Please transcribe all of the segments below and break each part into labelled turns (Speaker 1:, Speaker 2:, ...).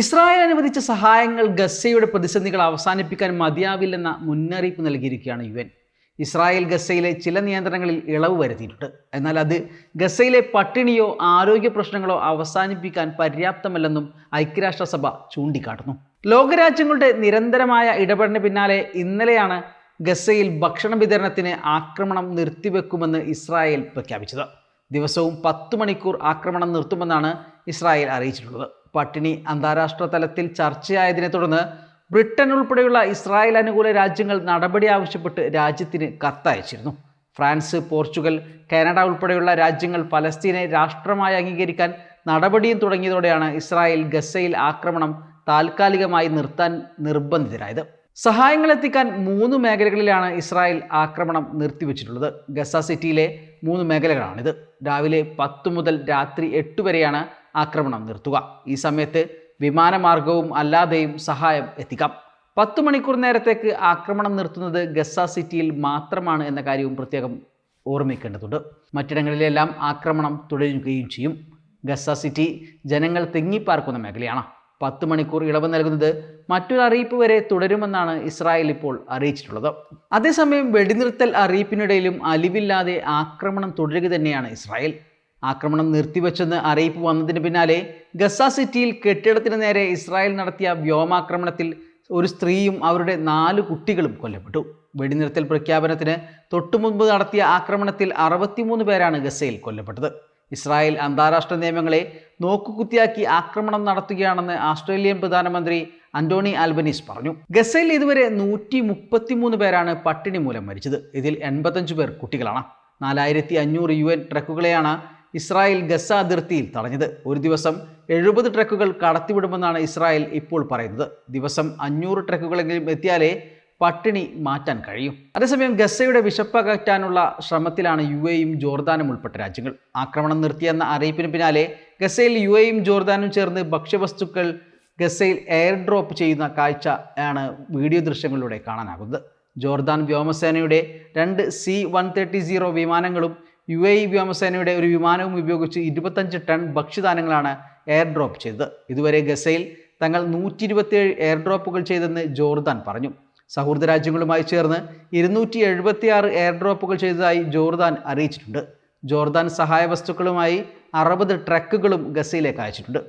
Speaker 1: Israel അനുവദിച്ച സഹായങ്ങൾ ഗസയുടെ പ്രതിസന്ധികൾ അവസാനിപ്പിക്കാൻ മതിയാവില്ലെന്ന മുന്നറിയിപ്പ് നൽകിയിരിക്കുകയാണ് യു എൻ. ഇസ്രായേൽ ഗസയിലെ ചില നിയന്ത്രണങ്ങളിൽ ഇളവ് വരുത്തിയിട്ടുണ്ട്. എന്നാൽ അത് ഗസയിലെ പട്ടിണിയോ ആരോഗ്യ പ്രശ്നങ്ങളോ അവസാനിപ്പിക്കാൻ പര്യാപ്തമല്ലെന്നും ഐക്യരാഷ്ട്രസഭ ചൂണ്ടിക്കാട്ടുന്നു. ലോകരാജ്യങ്ങളുടെ നിരന്തരമായ ഇടപെടലിന് പിന്നാലെ ഇന്നലെയാണ് ഗസയിൽ ഭക്ഷണ വിതരണത്തിന് ആക്രമണം നിർത്തിവെക്കുമെന്ന് ഇസ്രായേൽ പ്രഖ്യാപിച്ചത്. ദിവസവും പത്ത് മണിക്കൂർ ആക്രമണം നിർത്തുമെന്നാണ് ഇസ്രായേൽ അറിയിച്ചിട്ടുള്ളത്. പട്ടിണി അന്താരാഷ്ട്ര തലത്തിൽ ചർച്ചയായതിനെ തുടർന്ന് ബ്രിട്ടൻ ഉൾപ്പെടെയുള്ള ഇസ്രായേൽ അനുകൂല രാജ്യങ്ങൾ നടപടി ആവശ്യപ്പെട്ട് രാജ്യത്തിന് കത്തയച്ചിരുന്നു. ഫ്രാൻസ് പോർച്ചുഗൽ കാനഡ ഉൾപ്പെടെയുള്ള രാജ്യങ്ങൾ പലസ്തീനെ രാഷ്ട്രമായി അംഗീകരിക്കാൻ നടപടിയും തുടങ്ങിയതോടെയാണ് ഇസ്രായേൽ ഗസയിൽ ആക്രമണം താൽക്കാലികമായി നിർത്താൻ നിർബന്ധിതരായത്. സഹായങ്ങൾ എത്തിക്കാൻ മൂന്ന് മേഖലകളിലാണ് ഇസ്രായേൽ ആക്രമണം നിർത്തിവെച്ചിട്ടുള്ളത്. ഗസ സിറ്റിയിലെ മൂന്ന് മേഖലകളാണിത്. രാവിലെ പത്ത് മുതൽ രാത്രി എട്ട് വരെയാണ് ആക്രമണം നിർത്തുക. ഈ സമയത്ത് വിമാനമാർഗവും അല്ലാതെയും സഹായം എത്തിക്കാം. പത്ത് മണിക്കൂർ നേരത്തേക്ക് ആക്രമണം നിർത്തുന്നത് ഗസ സിറ്റിയിൽ മാത്രമാണ് എന്ന കാര്യവും പ്രത്യേകം ഓർമ്മിക്കേണ്ടതുണ്ട്. മറ്റിടങ്ങളിലെല്ലാം ആക്രമണം തുടരുകയും ചെയ്യും. ഗസ സിറ്റി ജനങ്ങൾ തിങ്ങിപ്പാർക്കുന്ന മേഖലയാണ്. പത്ത് മണിക്കൂർ ഇളവ് നൽകുന്നത് മറ്റൊരു അറിയിപ്പ് വരെ തുടരുമെന്നാണ് ഇസ്രായേൽ ഇപ്പോൾ അറിയിച്ചിട്ടുള്ളത്. അതേസമയം വെടിനിർത്തൽ അറിയിപ്പിനിടയിലും അലിവില്ലാതെ ആക്രമണം തുടരുക തന്നെയാണ് ഇസ്രായേൽ. ആക്രമണം നിർത്തിവെച്ചെന്ന് അറിയിപ്പ് വന്നതിന് പിന്നാലെ ഗസ സിറ്റിയിൽ കെട്ടിടത്തിന് നേരെ ഇസ്രായേൽ നടത്തിയ വ്യോമാക്രമണത്തിൽ ഒരു സ്ത്രീയും അവരുടെ നാല് കുട്ടികളും കൊല്ലപ്പെട്ടു. വെടിനിർത്തൽ പ്രഖ്യാപനത്തിന് തൊട്ടുമുൻപ് നടത്തിയ ആക്രമണത്തിൽ അറുപത്തിമൂന്ന് പേരാണ് ഗസയിൽ കൊല്ലപ്പെട്ടത്. ഇസ്രായേൽ അന്താരാഷ്ട്ര നിയമങ്ങളെ നോക്കുകുത്തിയാക്കി ആക്രമണം നടത്തുകയാണെന്ന് ആസ്ട്രേലിയൻ പ്രധാനമന്ത്രി അന്റോണി ആൽബനീസ് പറഞ്ഞു. ഗസയിൽ ഇതുവരെ നൂറ്റി മുപ്പത്തിമൂന്ന് പേരാണ് പട്ടിണി മൂലം മരിച്ചത്. ഇതിൽ എൺപത്തഞ്ച് പേർ കുട്ടികളാണ്. നാലായിരത്തി അഞ്ഞൂറ് യു എൻ ട്രക്കുകളെയാണ് ഇസ്രായേൽ ഗസ അതിർത്തിയിൽ തടഞ്ഞത്. ഒരു ദിവസം എഴുപത് ട്രക്കുകൾ കടത്തിവിടുമെന്നാണ് ഇസ്രായേൽ ഇപ്പോൾ പറയുന്നത്. ദിവസം അഞ്ഞൂറ് ട്രക്കുകളെങ്കിലും എത്തിയാലേ പട്ടിണി മാറ്റാൻ കഴിയും. അതേസമയം ഗസയുടെ വിശപ്പകറ്റാനുള്ള ശ്രമത്തിലാണ് യു എയും ജോർദാനും ഉൾപ്പെട്ട രാജ്യങ്ങൾ. ആക്രമണം നിർത്തിയെന്ന അറിയിപ്പിന് പിന്നാലെ ഗസയിൽ യു എയും ജോർദാനും ചേർന്ന് ഭക്ഷ്യവസ്തുക്കൾ ഗസയിൽ എയർ ഡ്രോപ്പ് ചെയ്യുന്ന കാഴ്ച ആണ് വീഡിയോ ദൃശ്യങ്ങളിലൂടെ കാണാനാകുന്നത്. ജോർദാൻ വ്യോമസേനയുടെ രണ്ട് സി വൺ തേർട്ടി സീറോ വിമാനങ്ങളും യു എ ഇ വ്യോമസേനയുടെ ഒരു വിമാനവും ഉപയോഗിച്ച് ഇരുപത്തഞ്ച് ടൺ ഭക്ഷ്യധാന്യങ്ങളാണ് എയർ ഡ്രോപ്പ് ചെയ്തത്. ഇതുവരെ ഗസയിൽ തങ്ങൾ നൂറ്റി ഇരുപത്തിയേഴ് എയർ ഡ്രോപ്പുകൾ ചെയ്തെന്ന് ജോർദാൻ പറഞ്ഞു. സൗഹൃദ രാജ്യങ്ങളുമായി ചേർന്ന് ഇരുന്നൂറ്റി എഴുപത്തിയാറ് എയർ ഡ്രോപ്പുകൾ ചെയ്തതായി ജോർദാൻ അറിയിച്ചിട്ടുണ്ട്. ജോർദാൻ സഹായ വസ്തുക്കളുമായി അറുപത് ട്രക്കുകളും ഗസയിലേക്ക് അയച്ചിട്ടുണ്ട്.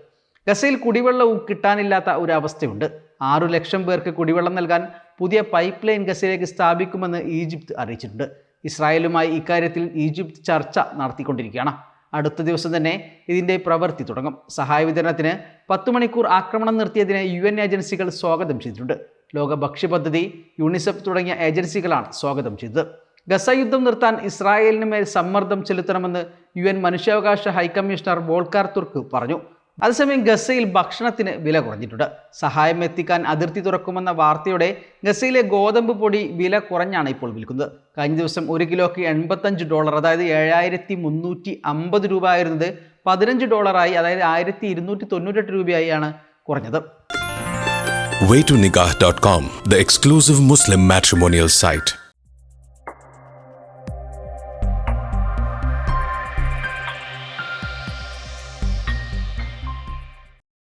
Speaker 1: ഗസയിൽ കുടിവെള്ളവും കിട്ടാനില്ലാത്ത ഒരു അവസ്ഥയുണ്ട്. ആറു ലക്ഷം പേർക്ക് കുടിവെള്ളം നൽകാൻ പുതിയ പൈപ്പ് ലൈൻ ഗസയിലേക്ക് സ്ഥാപിക്കുമെന്ന് ഈജിപ്ത് അറിയിച്ചിട്ടുണ്ട്. ഇസ്രായേലുമായി ഇക്കാര്യത്തിൽ ഈജിപ്ത് ചർച്ച നടത്തിക്കൊണ്ടിരിക്കുകയാണ്. അടുത്ത ദിവസം തന്നെ ഇതിന്റെ പ്രവൃത്തി തുടങ്ങും. സഹായ വിതരണത്തിന് പത്ത് മണിക്കൂർ ആക്രമണം നിർത്തിയതിനെ യു എൻ ഏജൻസികൾ സ്വാഗതം ചെയ്തിട്ടുണ്ട്. ലോക ഭക്ഷ്യ പദ്ധതി യൂണിസെഫ് തുടങ്ങിയ ഏജൻസികളാണ് സ്വാഗതം ചെയ്തത്. ഗസ യുദ്ധം നിർത്താൻ ഇസ്രായേലിന് മേൽ സമ്മർദ്ദം ചെലുത്തണമെന്ന് യു എൻ മനുഷ്യാവകാശ ഹൈക്കമ്മീഷണർ വോൾക്കാർ തുർക്ക് പറഞ്ഞു. അതേസമയം ഗസയിൽ ഭക്ഷണത്തിന് വില കുറഞ്ഞിട്ടുണ്ട്. സഹായം എത്തിക്കാൻ അതിർത്തി തുറക്കുമെന്ന വാർത്തയോടെ ഗസയിലെ ഗോതമ്പ് പൊടി വില കുറഞ്ഞാണ് ഇപ്പോൾ വിൽക്കുന്നത്. കഴിഞ്ഞ ദിവസം ഒരു കിലോയ്ക്ക് എൺപത്തഞ്ച് ഡോളർ അതായത് ഏഴായിരത്തി മുന്നൂറ്റി അമ്പത് രൂപ ആയിരുന്നത് പതിനഞ്ച് ഡോളറായി അതായത് ആയിരത്തി ഇരുന്നൂറ്റി തൊണ്ണൂറ്റെട്ട് രൂപയായാണ് കുറഞ്ഞത്
Speaker 2: waytonikah.com, the exclusive Muslim matrimonial site.